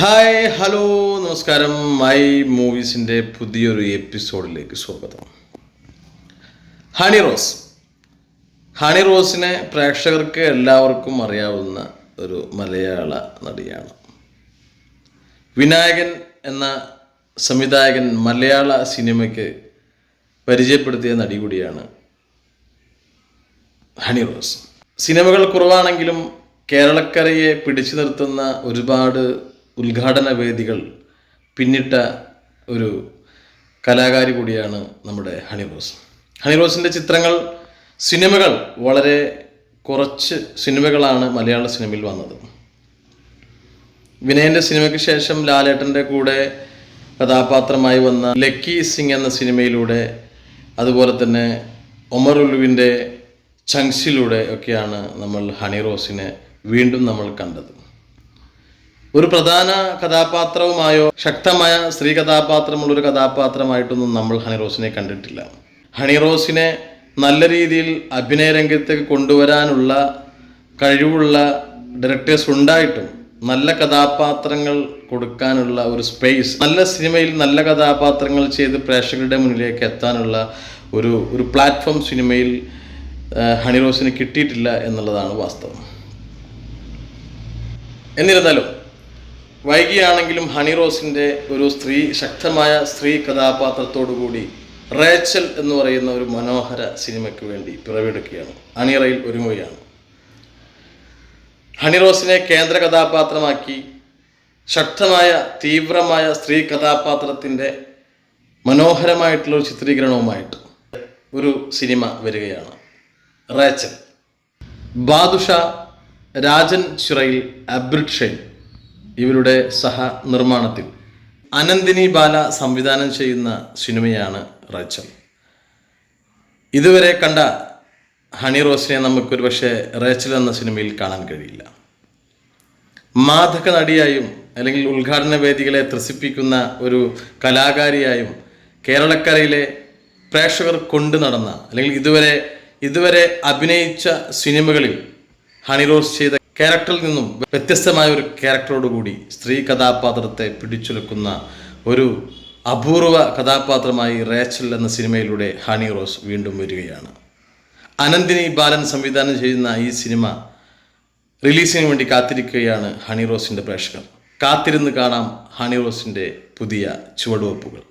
Hi hello നമസ്കാരം. My മൂവീസിന്റെ പുതിയൊരു എപ്പിസോഡിലേക്ക് സ്വാഗതം. ഹണി റോസ്. ഹണി റോസിനെ പ്രേക്ഷകർക്ക് എല്ലാവർക്കും അറിയാവുന്ന ഒരു മലയാള നടിയാണ്. വിനായകൻ എന്ന സംവിധായകൻ മലയാള സിനിമയ്ക്ക് പരിചയപ്പെടുത്തിയ നടി കൂടിയാണ് ഹണി റോസ്. സിനിമകൾ കുറവാണെങ്കിലും കേരളക്കരയെ പിടിച്ചു നിർത്തുന്ന ഒരുപാട് ഉദ്ഘാടന വേദികൾ പിന്നിട്ട ഒരു കലാകാരി കൂടിയാണ് നമ്മുടെ ഹണി റോസ്. ഹണി ചിത്രങ്ങൾ സിനിമകൾ വളരെ കുറച്ച് സിനിമകളാണ് മലയാള സിനിമയിൽ വന്നത്. വിനയന്റെ സിനിമയ്ക്ക് ശേഷം ലാലേട്ടന്റെ കൂടെ കഥാപാത്രമായി വന്ന ലക്കി സിംഗ് എന്ന സിനിമയിലൂടെ അതുപോലെ തന്നെ ഒമർ ഉലുവിന്റെ ചങ്സിലൂടെ ഒക്കെയാണ് നമ്മൾ ഹണി റോസിനെ വീണ്ടും നമ്മൾ കണ്ടത്. ഒരു പ്രധാന കഥാപാത്രവുമായോ ശക്തമായ സ്ത്രീ കഥാപാത്രമുള്ള ഒരു കഥാപാത്രമായിട്ടൊന്നും നമ്മൾ ഹണി റോസിനെ കണ്ടിട്ടില്ല. ഹണി റോസിനെ നല്ല രീതിയിൽ അഭിനയ രംഗത്തേക്ക് കൊണ്ടുവരാനുള്ള കഴിവുള്ള ഡയറക്ടേഴ്സ് ഉണ്ടായിട്ടും നല്ല കഥാപാത്രങ്ങൾ കൊടുക്കാനുള്ള ഒരു സ്പേസ് നല്ല സിനിമയിൽ നല്ല കഥാപാത്രങ്ങൾ ചെയ്ത് പ്രേക്ഷകരുടെ മുന്നിലേക്ക് എത്താനുള്ള ഒരു ഒരു പ്ലാറ്റ്ഫോം സിനിമയിൽ ഹണിറോസിന് ഹണി റോസിന് കിട്ടിയിട്ടില്ല എന്നുള്ളതാണ് വാസ്തവം. എന്നിരുന്നാലും വൈകിയാണെങ്കിലും ഹണി റോസിന്റെ ഒരു സ്ത്രീ ശക്തമായ സ്ത്രീ കഥാപാത്രത്തോടുകൂടി റേച്ചൽ എന്ന് പറയുന്ന ഒരു മനോഹര സിനിമയ്ക്ക് വേണ്ടി പിറവിയെടുക്കുകയാണ് അണിയറയിൽ ഒരുങ്ങുകയാണ്. ഹണി റോസിനെ കേന്ദ്ര കഥാപാത്രമാക്കി ശക്തമായ തീവ്രമായ സ്ത്രീ കഥാപാത്രത്തിന്റെ മനോഹരമായിട്ടുള്ള ഒരു ചിത്രീകരണവുമായിട്ട് ഒരു സിനിമ വരികയാണ് റേച്ചൽ. ബാദുഷ രാജൻ ചിറയിൽ അബ്രിഡ് ഇവരുടെ സഹ നിർമ്മാണത്തിൽ. അനന്തിനി ബാല സംവിധാനം ചെയ്യുന്ന സിനിമയാണ് റച്ചൽ ഇതുവരെ കണ്ട ഹണി റോസിനെ നമുക്കൊരു പക്ഷേ റേച്ചൽ എന്ന സിനിമയിൽ കാണാൻ കഴിയില്ല. മാധക നടിയായും അല്ലെങ്കിൽ ഉദ്ഘാടന വേദികളെ ത്രസിപ്പിക്കുന്ന ഒരു കലാകാരിയായും കേരളക്കരയിലെ പ്രേക്ഷകർ കൊണ്ടു നടന്ന അല്ലെങ്കിൽ ഇതുവരെ ഇതുവരെ അഭിനയിച്ച സിനിമകളിൽ ഹണി റോസ് ചെയ്ത ക്യാരക്ടറിൽ നിന്നും വ്യത്യസ്തമായ ഒരു ക്യാരക്ടറോടുകൂടി സ്ത്രീ കഥാപാത്രത്തെ പിടിച്ചുലക്കുന്ന ഒരു അപൂർവ കഥാപാത്രമായി റേച്ചൽ എന്ന സിനിമയിലൂടെ ഹണി റോസ് വീണ്ടും വരികയാണ്. അനന്തിനി ബാലൻ സംവിധാനം ചെയ്യുന്ന ഈ സിനിമ റിലീസിന് വേണ്ടി കാത്തിരിക്കുകയാണ് ഹണി റോസിന്റെ പ്രേക്ഷകർ. കാത്തിരുന്ന് കാണാം ഹണി റോസിന്റെ പുതിയ ചുവടുവെപ്പുകൾ.